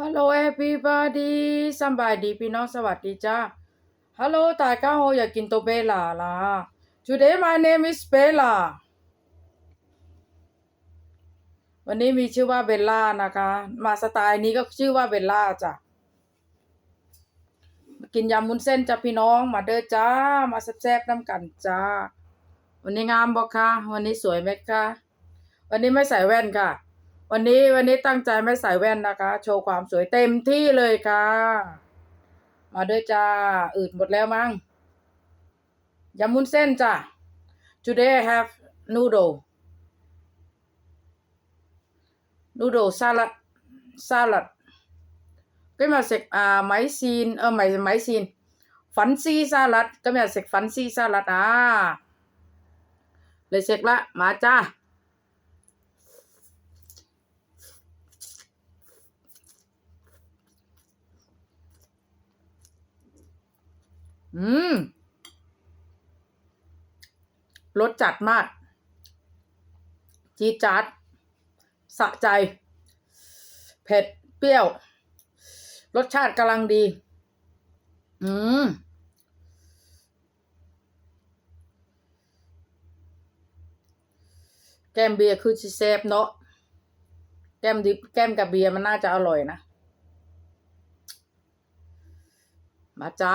ฮัลโหลเอฟ e ี y บอดี้สบายดีพี่น้องสวัสดีจ้าฮัลโหลตายก้าโฮอยากกินโตเบล่าล่ะ Today my name is เบลาวันนี้มีชื่อว่าเบลล่านะคะ มาสไตล์นี้ก็ชื่อว่าเบลล่าจ้ะกินยำมุนเส้นจ้ะพี่น้องมาเด้อจ้า มาแซ่บๆน้ำกันจ้า วันนี้งามบอกค่ะ วันนี้สวยไหมคะวันนี้ไม่ใส่แว่นค่ะ วันนี้วันนี้ตั้งใจไม่ใส่แว่นนะคะ โชว์ความสวยเต็มที่เลยค่ะ มาด้วยจ้าอืดหมดแล้วมั้งยำมุนเส้นจ้ะ today I have noodle noodle salad salad cái mà sạch à, máy xin ơ mày máy xin phấn si salad cái mà sạch phấn si salad à เลยเสร็จละมาจ้า อืมรสจัดมาก จีจ๊าดสะใจ เผ็ด เปรี้ยว รสชาติกำลังดี อืม แก้มเบียร์คือสิเซฟเนาะ แก้มดิบแก้มกับเบียร์มันน่าจะอร่อยนะ มาจ้า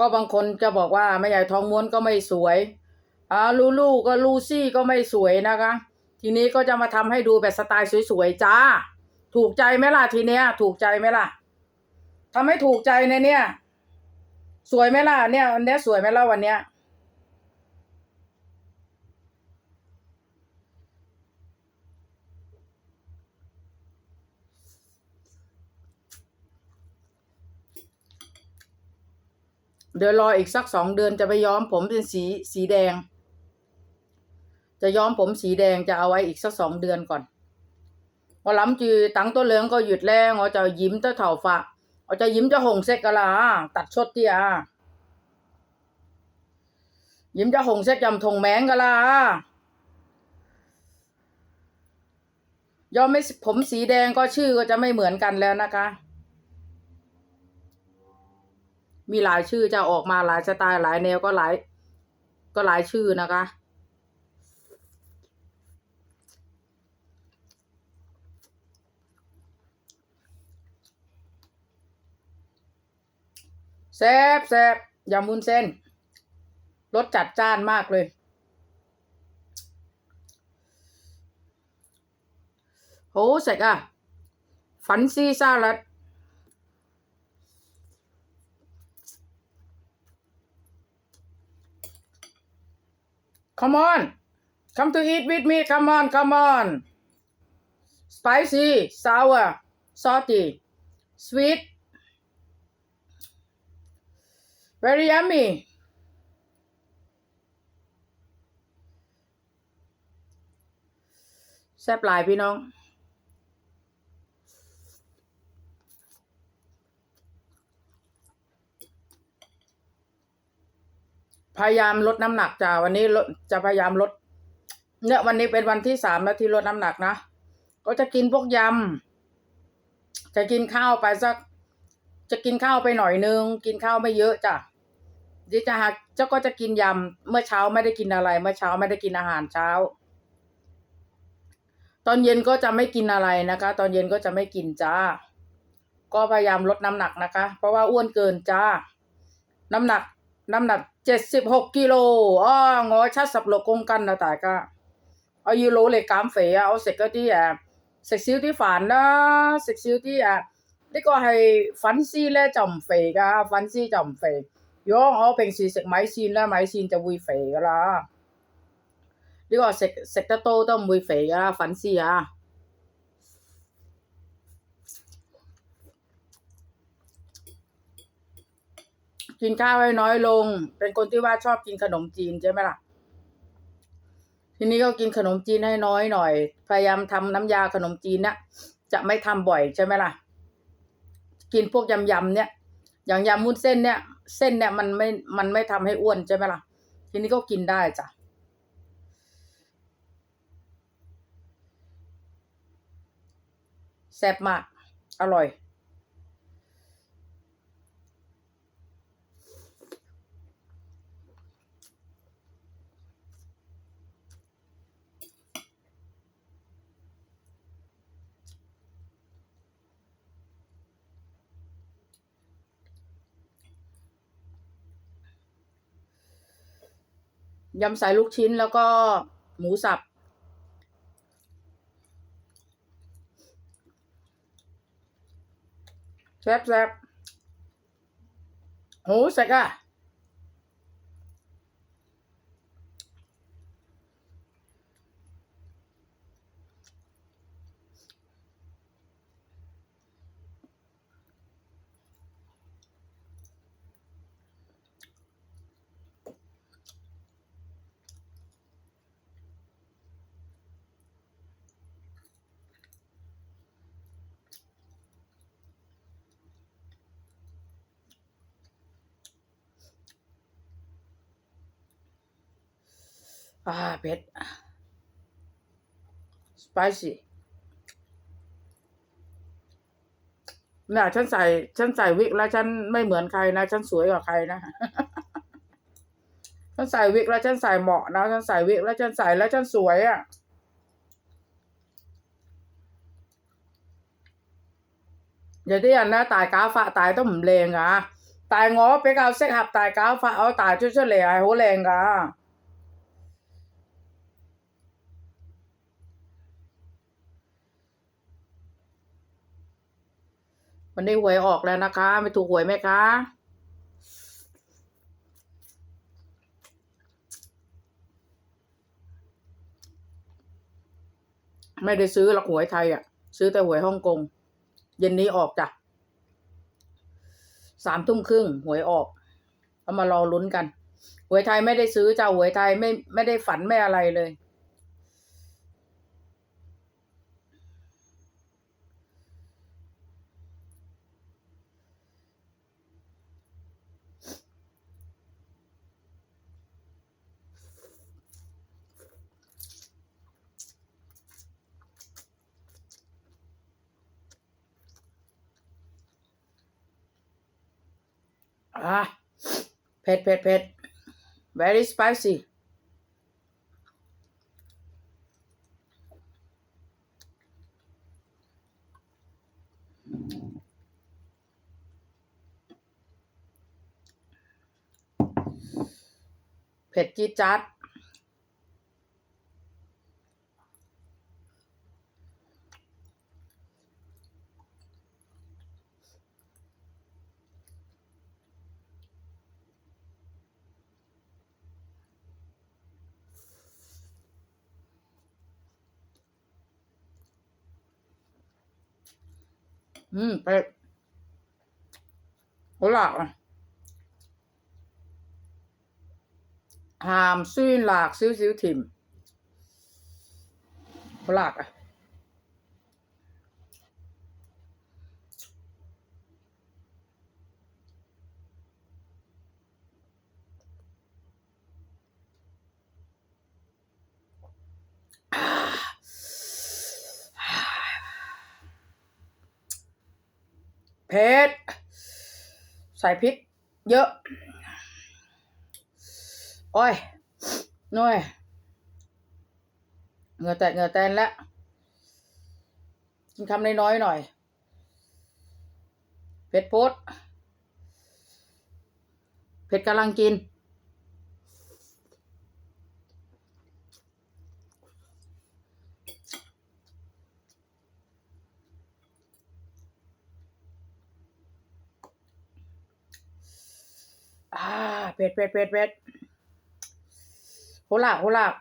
ก็บางคนจะบอกว่าแม่ใหญ่ทองม้วนก็ไม่สวยอ่าลูลูก็ลูซี่ก็ไม่สวยนะคะ ทีนี้ก็จะมาทำให้ดูแบบสไตล์สวยๆจ้า ถูกใจไหมล่ะทีเนี้ย ถูกใจไหมล่ะทำให้ถูกใจในเนี้ยสวยไหมล่ะเนี่ยวันเนี้ยสวยไหมล่ะวันเนี้ย เดี๋ยวรออีกสักสองเดือนจะไปย้อมผมเป็นสีสีแดง จะย้อมผมสีแดงจะเอาไว้อีกสักสองเดือนก่อนพอล้ำจือตังตัวเหลืองก็หยุดแล้วอ๋อจะยิ้มเจ้เถ่าฝะอ๋อจะยิ้มเจ้หงเซกกะลาตัดชดเตียยิ้มจ้หงเซกยำทงแมงกะลายอมไม่ผมสีแดงก็ชื่อก็จะไม่เหมือนกันแล้วนะคะ มีหลายชื่อจะออกมาหลายสไตล์หลายแนวก็หลาย ก็หลายชื่อนะคะ แซ่บแซ่บยำมุนเส้นรสจัดจ้านมากเลยโหเสร็จอะฝันซีซาลัด Come on. Come to eat with me. Come on, come on. Spicy, sour, salty, sweet. Very yummy. แซ่บหลายพี่น้อง พยายามลดน้ำหนักจ้าวันนี้จะพยายามลด เนี่ยวันนี้เป็นวันที่สามแล้วที่ลดน้ำหนักนะก็จะกินพวกยำจะกินข้าวไปสัก จะกินข้าวไปหน่อยนึง กินข้าวไม่เยอะจ้ะดี๋ยวจะหาเจ้าก็จะกินยำเมื่อเช้าไม่ได้กินอะไร เมื่อเช้าไม่ได้กินอาหารเช้า ตอนเย็นก็จะไม่กินอะไรนะคะ ตอนเย็นก็จะไม่กินจ้าก็พยายามลดน้ำหนักนะคะ เพราะว่าอ้วนเกินจ้า น้ำหนัก น้ำหนัก จ็ดสิบหกกิโลอ๋องอชัดสับโลกงกันนะแต่ก็เอายูโรเลยกามเฟยเอาเสร็จก็ที่อ่ะเสร็จซิ้วที่ฝานนะเสร็จซิ้วที่อ่ะ 呢個係粉絲咧就唔肥噶，粉絲就唔肥。如果我平時食米線咧，米線就會肥噶啦。呢、個食食得多都唔會肥噶，粉絲啊！ กินข้าวให้น้อยลง เป็นคนที่ว่าชอบกินขนมจีนใช่ไหมล่ะ ทีนี้ก็กินขนมจีนให้น้อยหน่อย พยายามทำน้ำยาขนมจีนเนี่ยจะไม่ทำบ่อยใช่ไหมล่ะ กินพวกยำยำๆเนี่ย อย่างยำมุ้นเส้นเนี่ย เส้นเนี่ยมันไม่ มันไม่ทำให้อ้วนใช่ไหมล่ะ ทีนี้ก็กินได้จ้ะแซ่บมาก อร่อย ยำใส่ลูกชิ้นแล้วก็หมูสับ แซ่บแซ่บโหเสร็จอะ อ่าเผ็ด spicy เนี่ยฉันใส่ ฉันใส่วิกแล้วฉันไม่เหมือนใครนะ ฉันสวยกว่าใครนะ ฉันใส่วิกแล้วฉันใส่เหมาะนะ ฉันใส่วิกแล้วฉันใส่แล้วฉันสวยอะ่ะอย่าได้ยันนะตายกาฝะตายต้องเลงอะตายงอไปเาเซ็กหับตายกาฝะเอาตายช่วยๆเลยไอ้โหเลงอะ นนี้หวยออกแล้วนะคะ ไม่ถูกหวยไหมคะไม่ได้ซื้อหรอกหวยไทยอะ ซื้อแต่หวยฮ่องกง เย็นนี้ออกจ้ะสามทุ่มครึ่งหวยออกเอามารอลุ้นกัน หวยไทยไม่ได้ซื้อจ้าหวยไทยไม่ไม่ได้ฝันไม่อะไรเลย อะเผ็ดเผ็ดเผ็ด very spicy เผ็ดจี๊ดจัด อืมเผ็ดโหหลักหามซื่อหลากซื้อซิ้วถิ่มโหหลักอะ เผ็ดใส่พริก เยอะ โอ้ยน่อยเหงื่อแตกเหงื่อแตนแล้วกินคำน้อยๆหน่อย เผ็ดโพดเผ็ดกำลังกิน เผ็ดเผ็ดเผ็ดเผ็ดโหลากโหลาก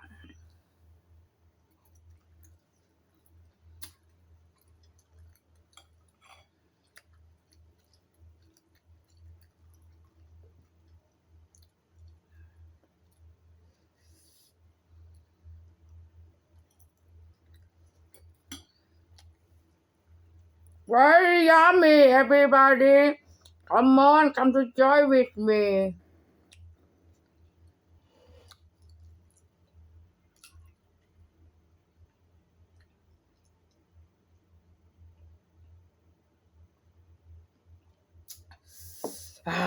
ไว้ yummy everybody come on come to join with me อ่า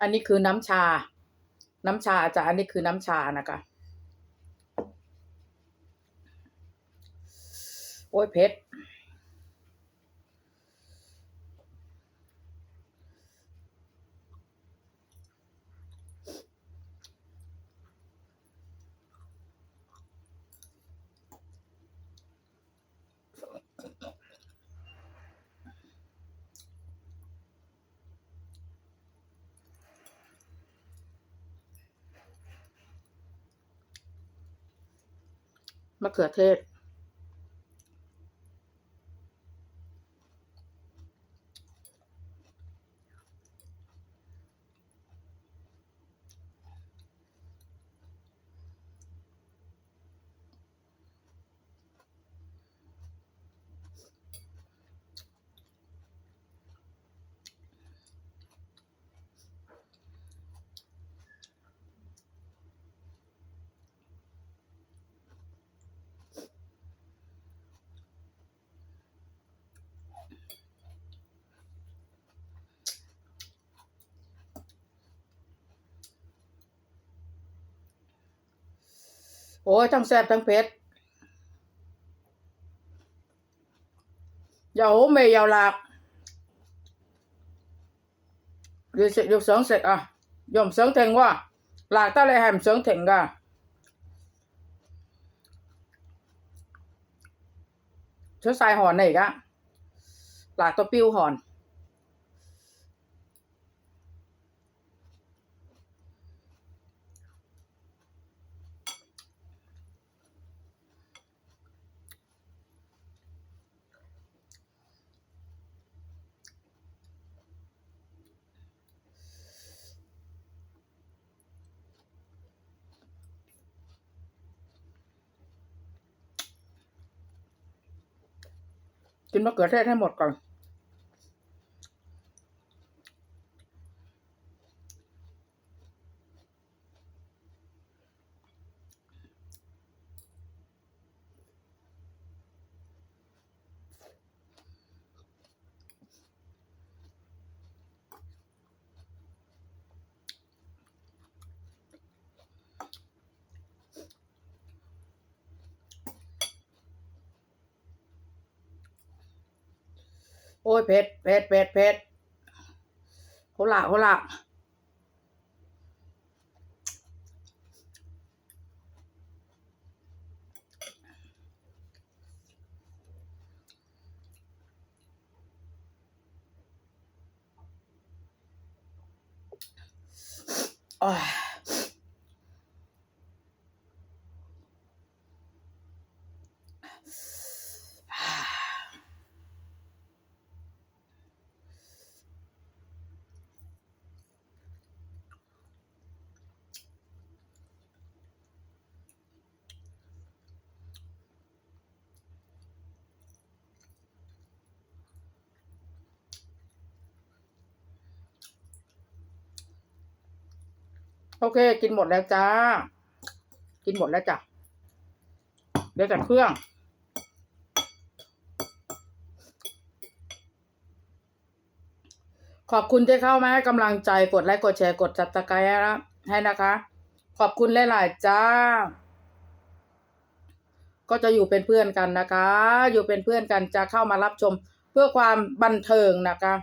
อันนี้คือน้ำชา น้ำชาจ้ะอันนี้คือน้ำชานะคะโอ้ยเผ็ด มะเขือเทศ โอ้ยทั้งแซ่บทั้งเผ็ดdầu mì dầu lạc đi sẽ được sướng sệt à dùng sướng thịnh quá lạc ta lại hàm sướng thịnh cả chứ sai hòn này cả lạc to piu hòn กิน กินมะเขือเทศให้หมดก่อน โอ้ยเผ็ดเผ็ดเผ็ดเผ็ดโหละโหละโอ้ย โอเค กินหมดแล้วจ้า กินหมดแล้วจ้ะเดี๋ยวแต่เครื่อง ขอบคุณที่เข้ามาให้กำลังใจกดไลค์กดแชร์กดจับตะไคร้ให้นะคะ ขอบคุณหลายๆจ้า ก็จะอยู่เป็นเพื่อนกันนะคะ อยู่เป็นเพื่อนกันจะเข้ามารับชมเพื่อความบันเทิงนะคะ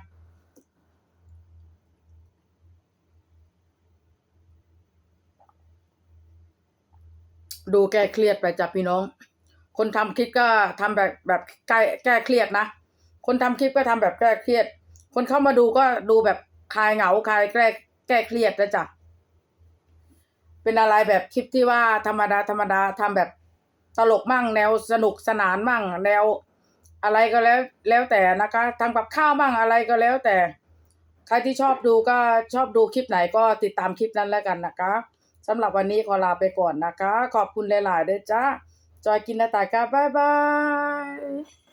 ดูแก้เครียดไปจ้ะพี่น้อง คนทำคลิปก็ทำแบบแบบแก้แก้เครียดนะ คนทำคลิปก็ทำแบบแก้เครียด คนเข้ามาดูก็ดูแบบคลายเหงาคลายแก้แก้เครียดนะจ๊ะเป็นอะไรแบบคลิปที่ว่าธรรมดาธรรมดาทำแบบตลกมั่ง แนวสนุกสนานมั่ง แนวอะไรก็แล้วแล้วแต่นะคะทำกับข้าวมั่งอะไรก็แล้วแต่ ใครที่ชอบดูก็ชอบดูคลิปไหนก็ติดตามคลิปนั้นแล้วกันนะคะ สำหรับวันนี้ขอลาไปก่อนนะคะ ขอบคุณหลายๆด้วยจ้าจอยกินและตายค่ะบ๊ายบาย